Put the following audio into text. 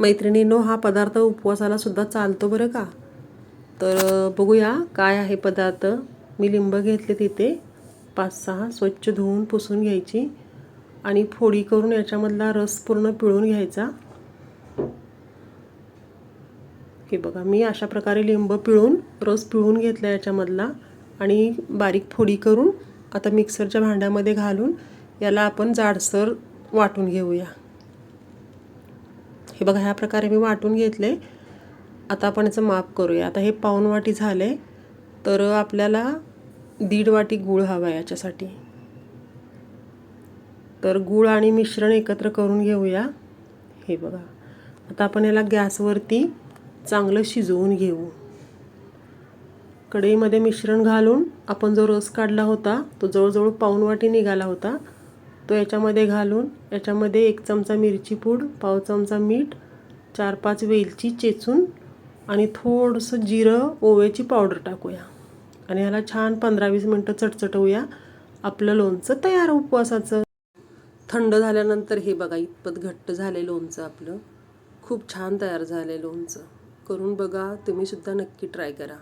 मैत्रिणीनो हा पदार्थ उपवासाला सुद्धा चालतो बरं का? तर बघूया काय आहे पदार्थ. मी लिंब घेतले तिथे. पाच सहा स्वच्छ धुवून पुसून घ्यायची. आणि फोडी करून याच्यामधला रस पूर्ण पिळून घ्यायचा. हे बघा मी अशा प्रकारे लिंब पिळून रस पिळून घेतला याच्यामधला. आणि बारीक फोडी करून आता मिक्सरच्या भांड्यामध्ये घालून याला आपण जाडसर वाटून घेऊया. हे बघा ह्या प्रकारे मी वाटून घेतले. आता आपण याचं माप करूया. आता हे पाऊण वाटी झाले तर आपल्याला दीड वाटी गूळ हवा आहे याच्यासाठी. तर गूळ आणि मिश्रण एकत्र करून घेऊया. हे बघा आता आपण याला गॅसवरती चांगलं शिजवून घेऊ. कढईमध्ये मिश्रण घालून आपण जो रस काढला होता तो जवळजवळ पाऊण वाटी निघाला होता. तो याच्यामध्ये घालून याच्यामध्ये एक चमचा मिरची पूड पाव चमचा मीठ चार पाच वेलची चेचून आणि थोडंसं जिरं ओव्याची पावडर टाकूया. आणि ह्याला छान पंधरा वीस मिनटं चटचटवूया. आपलं लोणचं तयार उपवासाचं. थंड झाल्यानंतर हे बघा इतपत घट्ट झाले लोणचं आपलं. खूप छान तयार झालं आहे लोणचं. करून बघा तुम्हीसुद्धा नक्की ट्राय करा.